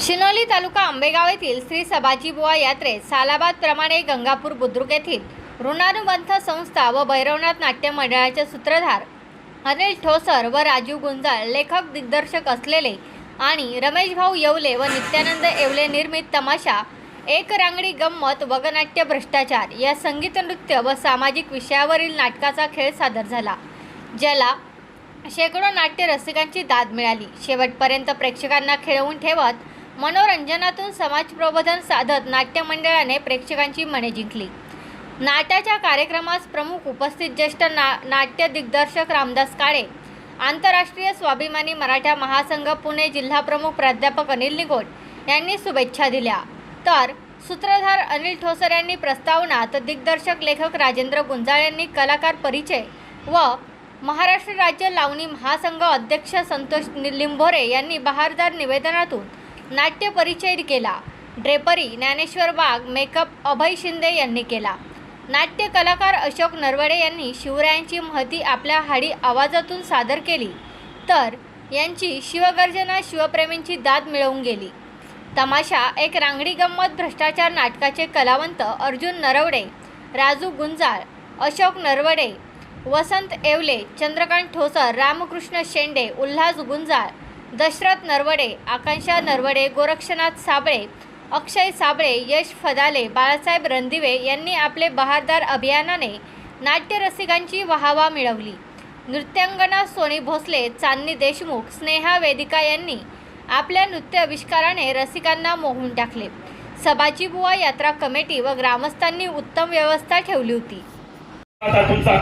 शिनोली तालुका आंबेगाव येथील श्री सभाजी बुवा यात्रेत सालाबाद प्रमाणे गंगापूर बुद्रुक येथील ऋणानुबंध संस्था व भैरवनाथ नाट्य मंडळाचे सूत्रधार अनिल ठोसर व राजीव गुंजाळ लेखक दिग्दर्शक असलेले आणि रमेश भाऊ येवले व नित्यानंद येवले निर्मित तमाशा एक रांगडी गंमत वगनाट्य भ्रष्टाचार या संगीत नृत्य व सामाजिक विषयावरील नाटकाचा खेळ सादर झाला ज्याला शेकडो नाट्य रसिकांची दाद मिळाली. शेवटपर्यंत प्रेक्षकांना खेळवून ठेवत मनोरंजनातून समाज प्रबोधन साधत नाट्य मंडळाने प्रेक्षकांची मने जिंकली. नाट्याच्या कार्यक्रमास प्रमुख उपस्थित ज्येष्ठ ना नाट्य दिग्दर्शक रामदास काळे आंतरराष्ट्रीय स्वाभिमानी मराठा महासंघ पुणे जिल्हा प्रमुख प्राध्यापक अनिल निगोट यांनी शुभेच्छा दिल्या. तर सूत्रधार अनिल ठोसर यांनी प्रस्तावना तर दिग्दर्शक लेखक राजेंद्र गुंजाळ यांनी कलाकार परिचय व महाराष्ट्र राज्य लावणी महासंघ अध्यक्ष संतोष नि- लिंभोरे यांनी बहारदार निवेदनातून नाट्य परिचय केला. ड्रेपरी ज्ञानेश्वर वाघ मेकअप अभय शिंदे यांनी केला. नाट्य कलाकार अशोक नरवडे यांनी शिवरायांची महती आपल्या हाडी आवाजातून सादर केली. तर यांची शिवगर्जना शिवप्रेमींची दाद मिळवून गेली. तमाशा एक रांगडी गंमत भ्रष्टाचार नाटकाचे कलावंत अर्जुन नरवडे राजू गुंजाळ अशोक नरवडे वसंत येवले चंद्रकांत ठोसर रामकृष्ण शेंडे उल्हास गुंजाळ दशरथ नरवडे आकांक्षा नरवडे गोरक्षनाथ साबळे अक्षय साबळे यश फदाले बाळासाहेब रणदिवे यांनी आपले बहारदार अभियानाने नाट्यरसिकांची वाहवा मिळवली. नृत्यांगना सोनी भोसले चांदनी देशमुख स्नेहा वेदिका यांनी आपल्या नृत्य आविष्काराने रसिकांना मोहून टाकले. सबाजी बुवा यात्रा कमिटी व ग्रामस्थांनी उत्तम व्यवस्था ठेवली होती. तुमचा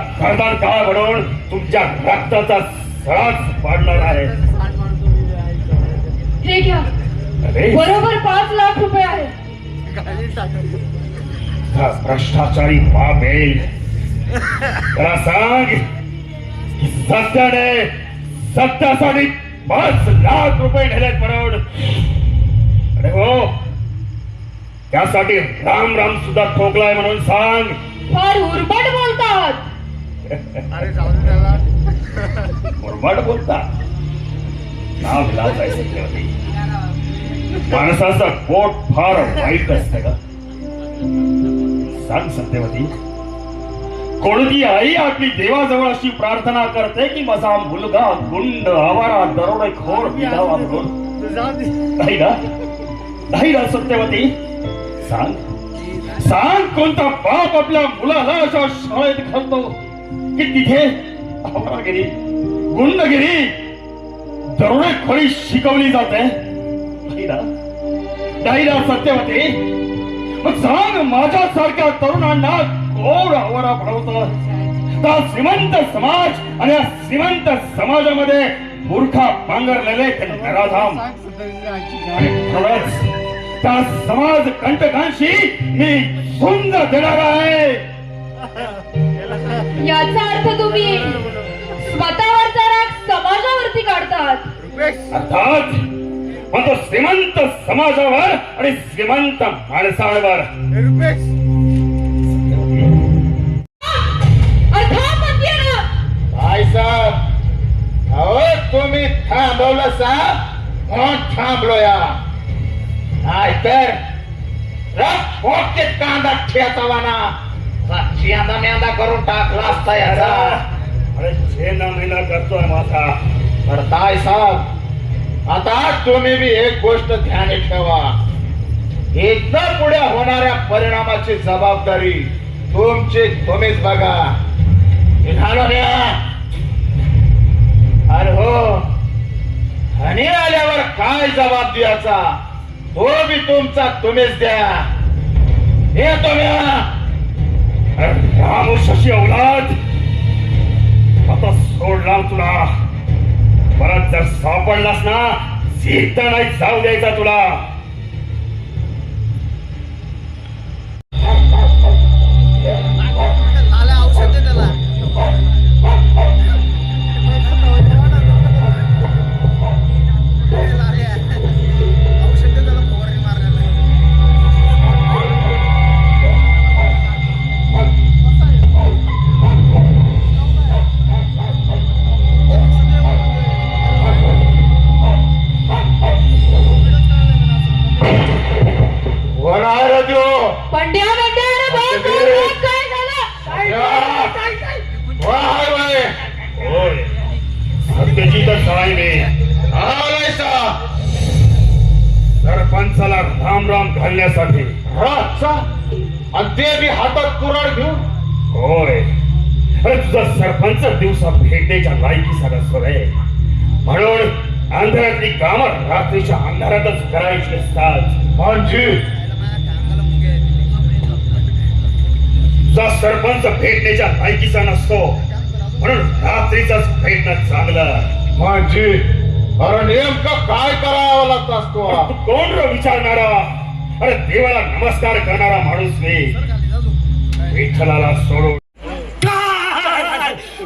तुमच्या रक्ताचा सळाच पाडणार आहे. हे घ्या. अरे. बरोबर पाच लाख रुपये आहे. भ्रष्टाचारी बाप येईल त्याला सांग की सत्याने सत्यासाठी पाच लाख रुपये नेलेत म्हणून. अरे हो. त्यासाठी राम राम सुद्धा ठोकलाय म्हणून सांग. फार उर्बट बोलतात. मुरबाड बोलता नाव लाजाय सत्यवती माणसाचं पोट फार वाईट असतं का सांग सत्यवती कोणती आई आपली देवाजवळ अशी प्रार्थना करते की माझा मुलगा गुंड आवारा दरोडेखोर विधावा म्हणून? नाही ना? नाही ना सत्यवती? सांग. सांग कोणता बाप आपल्या मुलाला अशा शाळेत घालतो की तिथे आवारागिरी गुंडगिरी दरोडेखोरी शिकवली जाते. नाही सत्यवती. मग सांग माझ्यासारख्या तरुणांना कोण आवारा भरवत त्या श्रीमंत समाज आणि या श्रीमंत समाजामध्ये मूर्खा पांघरलेले नराधाम. त्या समाज कंटकांशी मी झुंज देणार आहे. याचा अर्थ तुम्ही स्वतःवरचा राग समाजावरती काढतात. अर्थात तो श्रीमंत समाजावर आणि श्रीमंत माणसांवर. अर्थात म्हणते ना भाई साहब अहो तुम्ही थांबवलं सा कोण थांबलो या? नाहीतर पोटचे कांदा ठेचावा ना चिंदा मेंदा करून टाकला असता याचा. अरे छेना महिना करतोय माझा तर ताई साहेब आता तुम्ही बी एक गोष्ट ध्यानी ठेवा. एकदा पुढे होणाऱ्या परिणामाची जबाबदारी तुमची तुम्हीच बघा. अरे हो. हनी आल्यावर काय जबाब द्यायचा? तो बी तुमचा तुम्हीच द्या. हे तुम्ही राम शशी औलाद. आता सोडला तुला. परत जर सापडलास ना सीता नाही जाऊ द्यायचा तुला. काय झालं? वाय वाय होय सत्याची तर साहेबे आलायसा सरपंचाला राम राम घालण्यासाठी रातचा आणि ते हातात कुराड घेऊन. होय. अरे तुझा सरपंच दिवसा भेटण्याच्या लायकीचा नसतो रे. म्हणून अंधारातली कामं रात्रीच्या अंधारातच करायची असतात. म्हणजे तुझा सरपंच भेटण्याच्या लायकीचा नसतो. म्हणून रात्रीचाच भेटणं चांगलं. म्हणजे अरे नेमकं काय करावं लागत असतो तू कोण रे विचारणारा? अरे देवाला नमस्कार करणारा माणूस मी. विठ्ठलाला सोडून.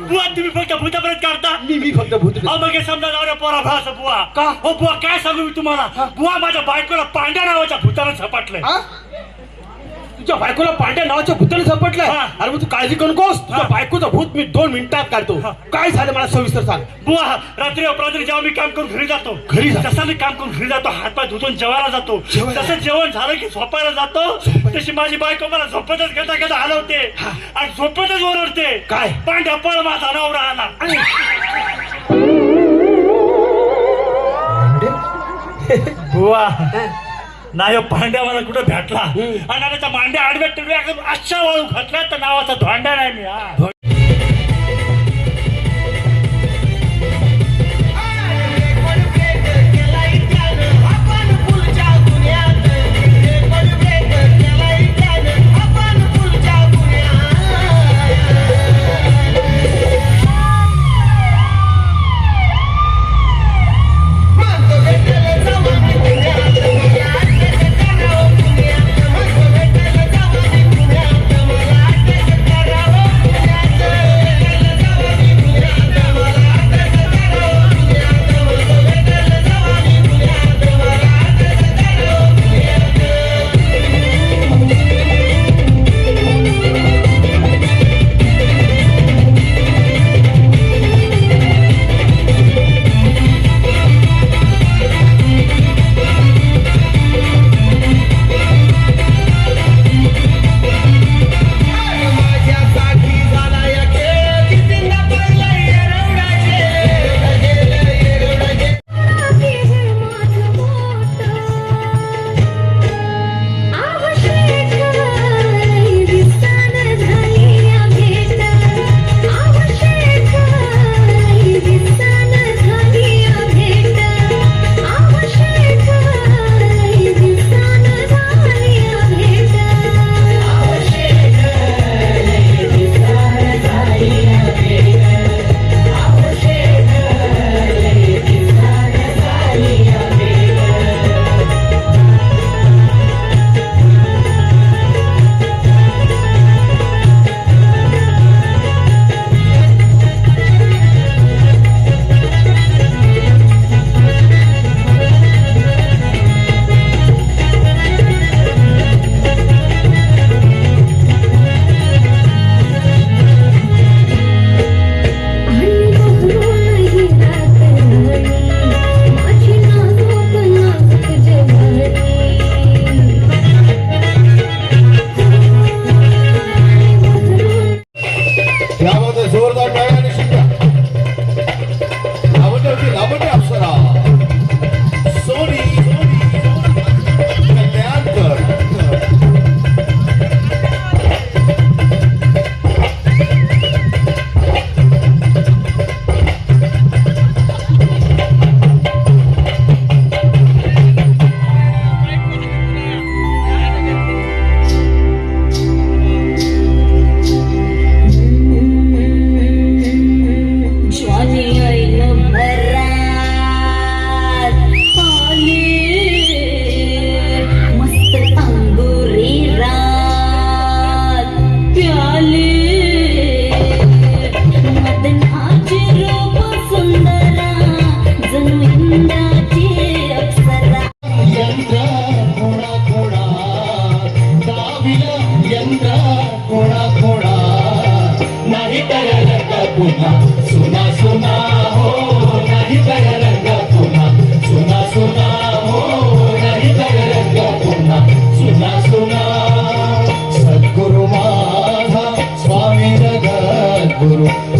बुवा तुम्ही फक्त भूतापर्यंत काढता? मी मी फक्त भूत अहो मग हे समजा नवऱ्या पोरा भास बुवा. का? हो बुवा काय सांगू मी तुम्हाला? बुवा माझ्या बायकोला पांड्या नावाच्या भूतानं झपाटलंय? तुझ्या बायकोला पांड्या नावाच्या भूताने झपटलाय हा. अरे मग तू काळजी करू नकोस तुझ्या हा. बायकोचं भूत मी दोन मिनिटात काढतो हा. काय झालं मला सविस्तर सांग बुवा रात्री अपरात्री जेव्हा मी काम करून घरी जातो घरी? जसा मी काम करून घरी जातो हातपाय धुतून जेवायला जातो जेवायला? तसं जेवण झालं की झोपायला जातो तशी माझी बायको मला झोपेतच घेता घेता हलवते आणि झोपेतच ओरडते काय? पांड्या पळ माझा नवरा आला बुवा नाही हो, पांड्या मला कुठं भेटला? आणि आता त्या मांड्या आडव्या टिडव्या अशा वाळू घातल्या तर नावाचा धोंडा नाही मी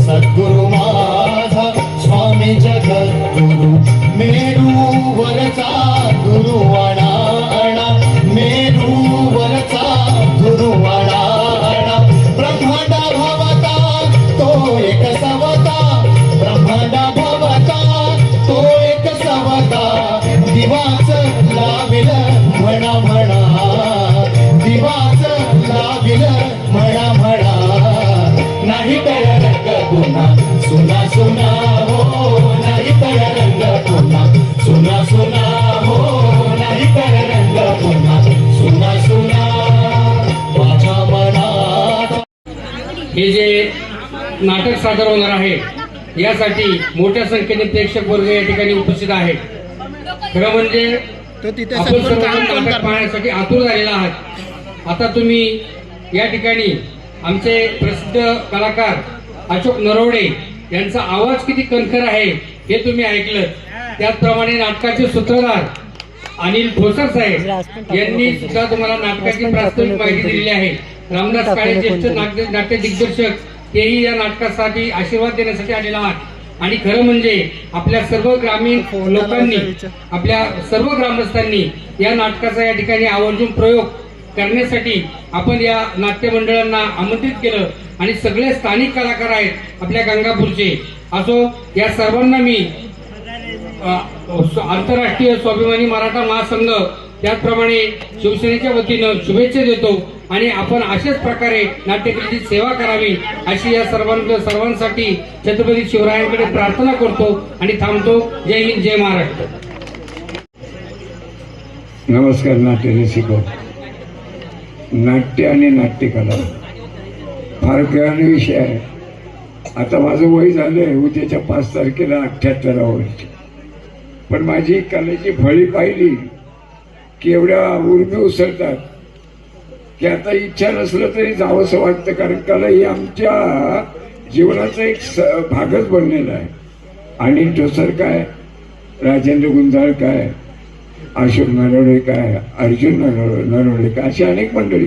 सद्गुरु माझा स्वामी जगद्गुरु मेरू वरचा हे जे नाटक सादर होणार आहे यासाठी मोठ्या संख्येने प्रेक्षक वर्ग या ठिकाणी उपस्थित आहे खरं म्हणजे आपण सर्वजण नाटक पाहण्यासाठी आतुर झालेला आहात. आता तुम्ही या ठिकाणी आमचे प्रसिद्ध कलाकार अशोक नरवडे यांचा आवाज किती कणखर आहे हे तुम्ही ऐकलं. त्याचप्रमाणे नाटकाचे सूत्रधार अनिल ठोसर साहेब यांनी सुद्धा तुम्हाला नाटकाची प्रास्ताविक माहिती दिलेली आहे. रामदास काळे ज्येष्ठ नाट्य नाट्य दिग्दर्शक तेही या नाटकासाठी आशीर्वाद देण्यासाठी आलेला आहात. आणि खरं म्हणजे आपल्या सर्व ग्रामीण लोकांनी आपल्या सर्व ग्रामस्थांनी या नाटकाचा या ठिकाणी आवर्जून प्रयोग करण्यासाठी आपण या नाट्य मंडळांना आमंत्रित केलं. आणि सगळे स्थानिक कलाकार आहेत आपल्या गंगापूरचे. असो या सर्वांना मी आंतरराष्ट्रीय स्वाभिमानी मराठा महासंघ त्याचप्रमाणे शिवसेनेच्या वतीनं शुभेच्छा देतो. आणि आपण अशाच प्रकारे नाट्यकृतीची सेवा करावी अशी या सर्वांना सर्वांसाठी छत्रपती शिवरायांकडे प्रार्थना करतो आणि थांबतो. जय हिंद जय महाराष्ट्र. नमस्कार नाट्य रसिको. नाट्य आणि नाट्यकला फार कळाने विषय आहे. आता माझं वय झालंय उद्याच्या पाच तारखेला अठ्ठ्याहत्तरा वर्ष पण माझी कलेची फळी पाहिली की एवढ्या उर्मी उसळतात. की आता इच्छा नसलं तरी जावंसं वाटतं कारण कला ही आमच्या जीवनाचा एक स- भागच बनलेला आहे. अनिल ठोसर काय? राजेंद्र गुंजाळ काय? अशोक नरवडे काय? अर्जुन नरवडे नरवडे काय? अशी अनेक मंडळी.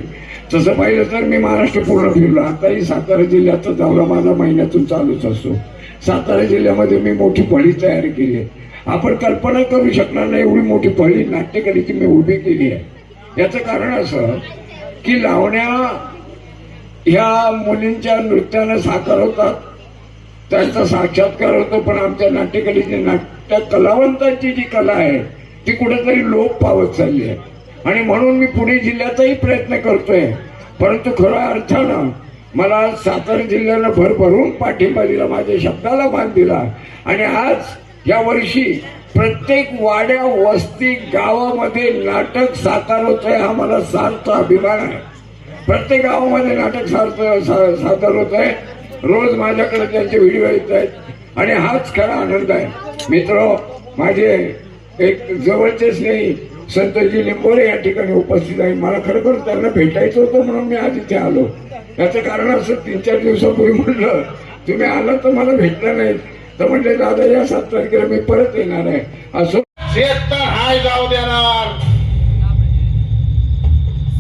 तसं पाहिलं तर मी महाराष्ट्र पूर्ण फिरलो. आताही सातारा जिल्ह्याचा दौरा माझा महिन्यातून चालूच असतो. सातारा जिल्ह्यामध्ये मी मोठी फळी तयार केली आहे. आपण कल्पना करू शकणार नाही एवढी मोठी फळी नाट्यकलेची मी उभी केली आहे. याचं कारण असं की लावण्या ह्या मुलींच्या नृत्यानं साकार होतात. त्यांचा साक्षात्कार होतो पण आमच्या नाट्यकलेची नाट्य कलावंतांची जी कला आहे ती कुठेतरी लोप पावत चालली आहे. आणि म्हणून मी पुणे जिल्ह्याचाही प्रयत्न करतोय. परंतु खऱ्या अर्थानं मला सातारा जिल्ह्यानं भरभरून पाठिंबा दिला माझ्या शब्दाला मान दिला. आणि आज या वर्षी प्रत्येक वाड्या वस्ती गावामध्ये नाटक साकार होतंय हा मला सारचा अभिमान आहे. प्रत्येक गावामध्ये नाटक सार्थ सा- सादर होत आहे रोज माझ्याकडे त्यांचे व्हिडिओ येत आहेत. आणि हाच खरा आनंद आहे. मित्र माझे एक जवळचे स्नेही संतोषजी लिंबोरे या ठिकाणी उपस्थित आहे मला खरोखर त्यांना भेटायचं होतं म्हणून मी आज इथे आलो. याचं कारण असं तीन चार दिवसापूर्वी म्हटलं तुम्ही आला तर मला भेटलं नाही तर म्हटले दादा या सात तारखेला मी परत येणार आहे. असं चेतन हाय जाऊ देणार.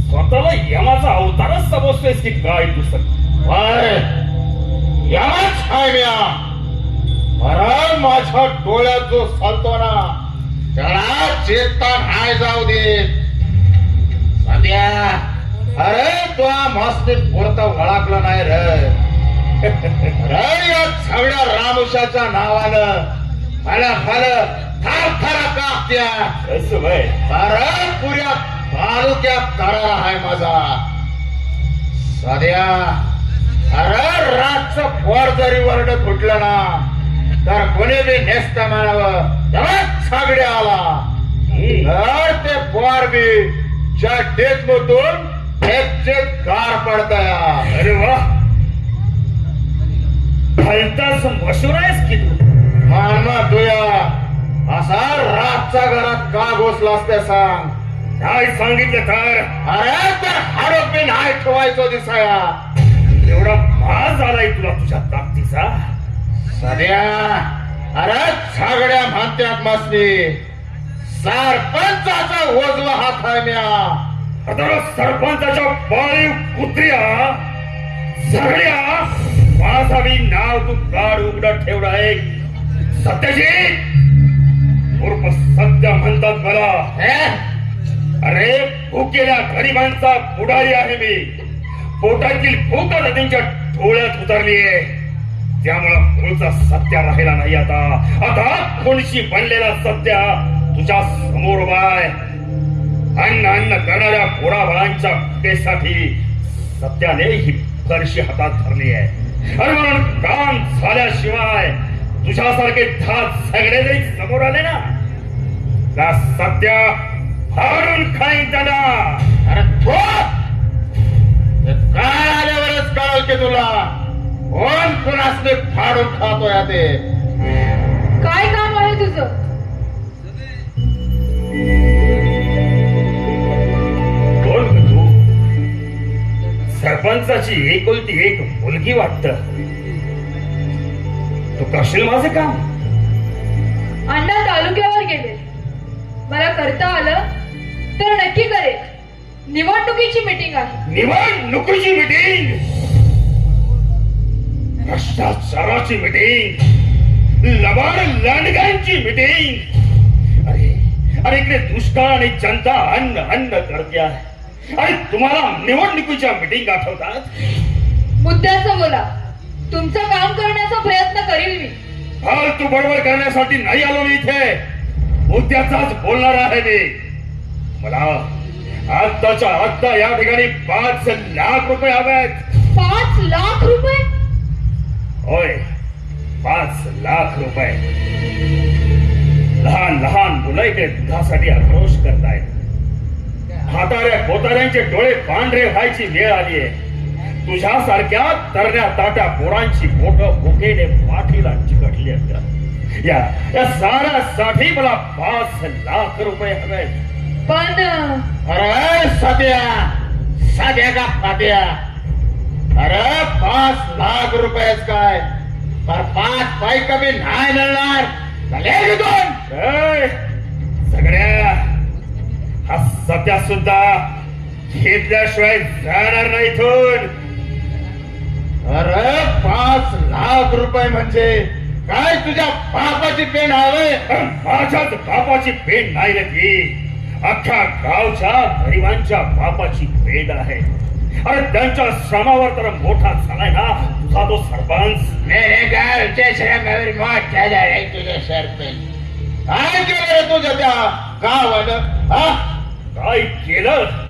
स्वतःला यमाचा अवतारच समजतोयस की काय दुसरं वाय याच हाय म्या. मरण माझ्या डोळ्यात जो चालतो ना त्याला चेतन हाय जाऊ दे. सध्या अरे तो मस्ती पुरता वळाकलं नाही रे. या सगळ्या रामुशाच्या नावानं मला फल थार थारा कापत्या असं वय. अरे पुऱ्या तालुक्यात करार आहे माझा. सध्या अरे रातचं पोर जरी वरड फुटलं ना तर कोणी बी नेस्त म्हणावं सागडे आला. तर ते पोर बी ज्या टेकमधून एकचे गार पडतया. अरे वा. भलताच मशूर आहेस की तू? मानमा तुया. असा रातच्या घरात का घोसलास ते सांग? काय सांगितलं तर? अरे तर हाडोक बी नाही ठेवायचो दिसाया. एवढा भास झालाय तुला तुझ्या ताकदीचा? सध्या? अरे सगळ्या म्हणत्यात मस्ती सरपंचाचा ओजवा हात आहे म्या. आता सरपंचाच्या पाळीव कुत्र्या सगळ्या माझावी नाव तू गाड उघड ठेवलं आहे. सत्यजित! उर्फ सत्य म्हणतात मला. हे? अरे भुकेल्या गरिबांचा पुढारी आहे मी. पोटातील भूक त्यांच्या डोळ्यात उतरली आहे. त्यामुळं मूळचा सत्य राहिला नाही आता. आता कोणशी बनलेला सत्य तुझ्या समोर आहे. अन्न अन्न करणाऱ्या पोराबाळांच्या पेसाठी सत्याने ही फरशी हातात धरली आहे. अरे म्हणून काम झाल्याशिवाय तुझ्यासारखे धात सगळे जरी समोर आले ना त्या सध्या फाडून खाईन त्याला. अरे तो काय आल्यावरच कळल की तुला? कोण कुणासने फाडून खातोय ते? सरपंचाची एकुलती एक मुलगी वाटत. तू करशील माझे काम? अण्णा तालुक्यावर गेले. मला करता आलं तर नक्की करेल. निवडणुकीची मीटिंग आहे. निवडणुकीची मिटिंग? भ्रष्टाचाराची मिटिंग? लबाड लांडग्यांची मिटिंग? अरे अरे इकडे दुष्काळ आणि जनता अन्न अन्न करते आहे. आणि तुम्हाला निवडणुकीच्या मिटिंग आठवतात? मुद्द्याचं बोला. तुमचं काम करण्याचा प्रयत्न करील मी. फालतू बडबड करण्यासाठी नाही आलो मी इथे. मुद्द्याचाच बोलणार आहे मी. मला आत्ताच्या आत्ता या ठिकाणी पाच लाख रुपये हवे आहेत पाच लाख रुपये? होय पाच लाख रुपये. लहान लहान मुलं इकडे दुधासाठी आक्रोश करतायत. म्हाताऱ्या कोताऱ्यांचे डोळे पांढरे व्हायची वेळ आली आहे. तुझ्यासारख्या तरण्या ताट्या पोरांची बोट भुकेने पाठीला चिकटली आहेत या या साऱ्यासाठी मला पाच लाख रुपये हवे पण अरे सध्या सध्या का फाट्या? अरे पाच लाख रुपयेच काय? पर पाच पाय कमी नाही मिळणार. दोन सत्या सुद्धा घेतल्याशिवाय जाणार नाही इथून. अरे पाच लाख रुपये म्हणजे काय तुझ्या बापाची पेन हवे माझ्याच बापाची पेंड नाही रे ती. अख्ख्या गावच्या गरिबांच्या बापाची पेंड आहे. अरे त्यांच्या श्रमावर तर मोठा झालाय ना. तुझा तो सरपंच. मेरे गावचे श्रमावर मोठ्या झाले तुझे सरपंच. काय केलं रे तुझ्या त्या गावानं हा? काय केलं